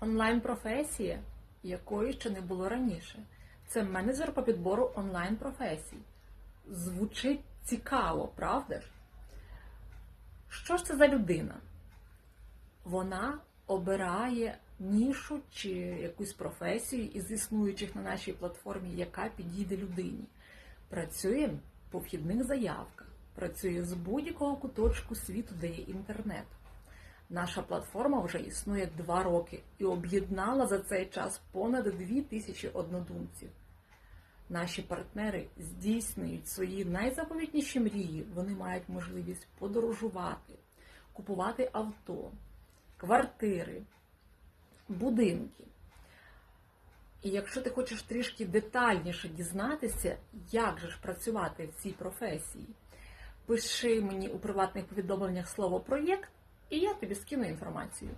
Онлайн-професія, якої ще не було раніше. Це менеджер по підбору онлайн-професій. Звучить цікаво, правда ж? Що ж це за людина? Вона обирає нішу чи якусь професію із існуючих на нашій платформі, яка підійде людині. Працює по вхідних заявках, працює з будь-якого куточку світу, де є інтернет. Наша платформа вже існує два роки і об'єднала за цей час понад дві тисячі однодумців. Наші партнери здійснюють свої найзаповітніші мрії. Вони мають можливість подорожувати, купувати авто, квартири, будинки. І якщо ти хочеш трішки детальніше дізнатися, як же ж працювати в цій професії, пиши мені у приватних повідомленнях слово проєкт, і я тобі скину інформацію.